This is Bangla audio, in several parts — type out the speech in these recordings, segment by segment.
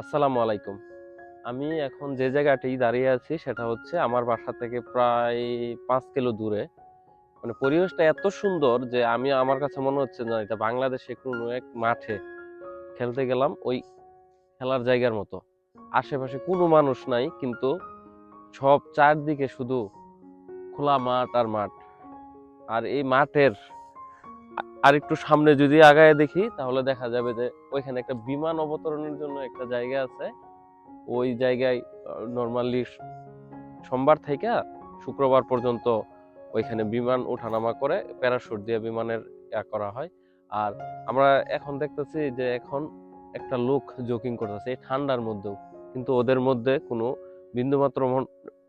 আসসালামু আলাইকুম। আমি এখন যে জায়গাটি দাঁড়িয়ে আছি সেটা হচ্ছে আমার বাসা থেকে প্রায় পাঁচ কিলো দূরে। মানে পরিবেশটা এত সুন্দর যে আমি, আমার কাছে মনে হচ্ছে না এটা বাংলাদেশে কোনো এক মাঠে খেলতে গেলাম, ওই খেলার জায়গার মতো। আশেপাশে কোনো মানুষ নাই, কিন্তু সব চারদিকে শুধু খোলা মাঠ আর মাঠ। আর এই মাঠের আর একটু সামনে যদি আগায় দেখি, তাহলে দেখা যাবে যে ওইখানে একটা বিমান অবতরণের জন্য একটা জায়গা আছে। ওই জায়গায় নর্মালি সোমবার থেকে শুক্রবার পর্যন্ত ওইখানে বিমান ওঠানামা করে প্যারাশুট দিয়ে বিমানের করা হয়। আর আমরা এখন দেখতেছি যে এখন একটা লোক জোকিং করতেছে, এই ঠান্ডার মধ্যেও। কিন্তু ওদের মধ্যে কোনো বিন্দুমাত্র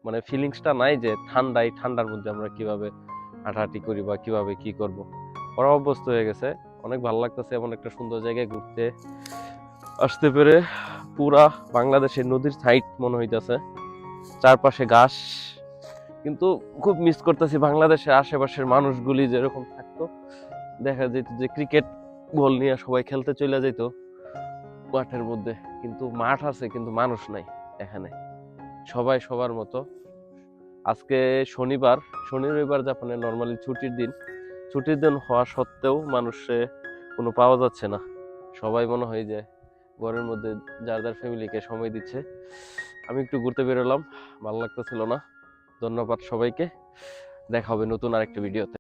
মানে ফিলিংসটা নাই যে ঠান্ডা এই ঠান্ডার মধ্যে আমরা কীভাবে হাঁটাহাঁটি করি বা কীভাবে কি করব। ওরা অভ্যস্ত হয়ে গেছে। অনেক ভালো লাগতেছে এমন একটা সুন্দর জায়গায় ঘুরতে। আসতে পেরে পুরা বাংলাদেশের নদীর সাইড মনে হইতেছে। চারপাশে ঘাস। কিন্তু খুব মিস করতেছি বাংলাদেশের আশেপাশের মানুষগুলি যেরকম থাকতো। দেখা যেত যে ক্রিকেট বল নিয়ে সবাই খেলতে চলে যেত মাঠের মধ্যে। কিন্তু মাঠ আছে, কিন্তু মানুষ নাই এখানে। সবাই সবার মতো। আজকে শনিবার, শনি রবিবার জাপানে নর্মালি ছুটির দিন। ছুটির দিন হওয়া সত্ত্বেও মানুষে কোনো পাওয়া যাচ্ছে না। সবাই মনে হয়ে যায় ঘরের মধ্যে যার যার ফ্যামিলিকে সময় দিচ্ছে। আমি একটু ঘুরতে বেরোলাম, ভালো লাগতেছিল না। ধন্যবাদ সবাইকে। দেখা হবে নতুন আরেকটা ভিডিওতে।